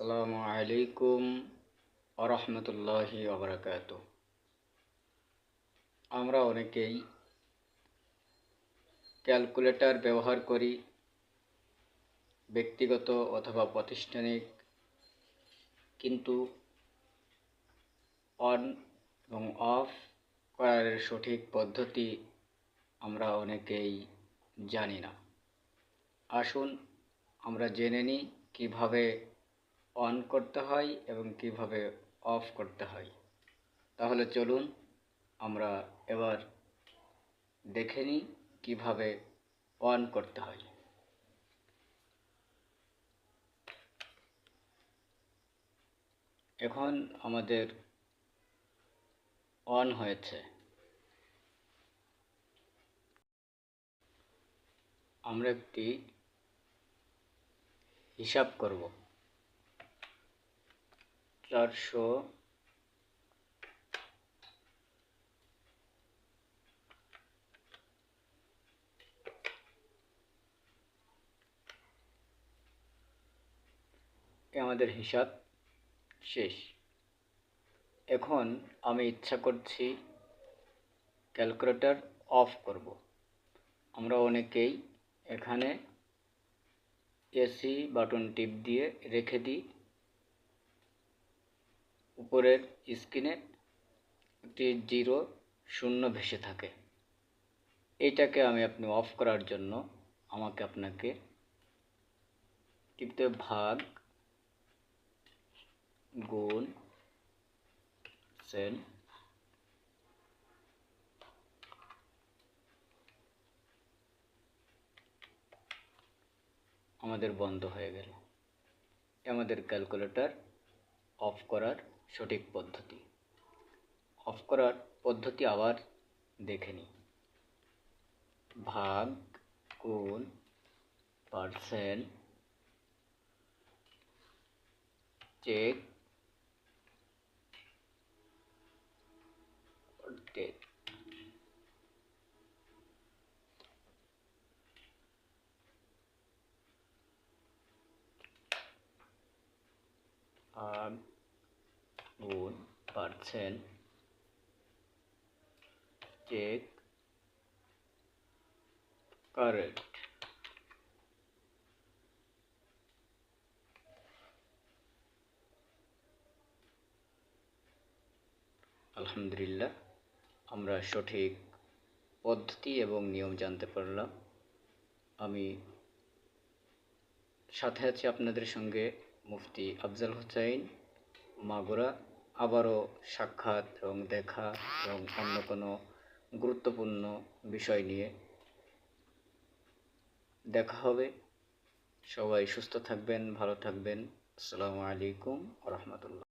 আসসালামু আলাইকুম আরহামতুল্লাহি আবরাকাত আমরা অনেকেই ক্যালকুলেটর ব্যবহার করি, ব্যক্তিগত অথবা প্রাতিষ্ঠানিক, কিন্তু অন এবং অফ করার সঠিক পদ্ধতি আমরা অনেকেই জানি না। আসুন আমরা জেনে নিই কীভাবে অন করতে হয় এবং কীভাবে অফ করতে হয়। তাহলে চলুন আমরা এবার দেখে নিই কীভাবে অন করতে হয়। এখন আমাদের অন হয়েছে। আমরা একটি হিসাব করব। চারশো। আমাদের হিসাব শেষ। এখন আমি ইচ্ছা করছি ক্যালকুলেটর অফ করব। আমরা অনেকেই এখানে এসি বাটন টিপ দিয়ে রেখে দিই। উপরের স্ক্রিনে একটি জিরো শূন্য ভেসে থাকে। এইটাকে আমি আপনি অফ করার জন্য আমাকে আপনাকে টিপতে ভাগ গুণ সেন আমাদের বন্ধ হয়ে গেল। আমাদের ক্যালকুলেটর অফ করার সঠিক পদ্ধতি। অফ করার পদ্ধতি আবার দেখে নিই। ভাগ গুণ পার্সেন্ট চেক ডেট আর গুণ পার্সেন্ট চেক কারেক্ট আলহামদুলিল্লাহ, আমরা সঠিক পদ্ধতি এবং নিয়ম জানতে পারলাম। আমি সাথে আছি আপনাদের সঙ্গে মুফতি আফজাল হুসাইন মাগুরা। আবারও সাক্ষাৎ এবং দেখা এবং অন্য কোনো গুরুত্বপূর্ণ বিষয় নিয়ে দেখা হবে। সবাই সুস্থ থাকবেন, ভালো থাকবেন। আসসালামু আলাইকুম রহমতুল্লাহ।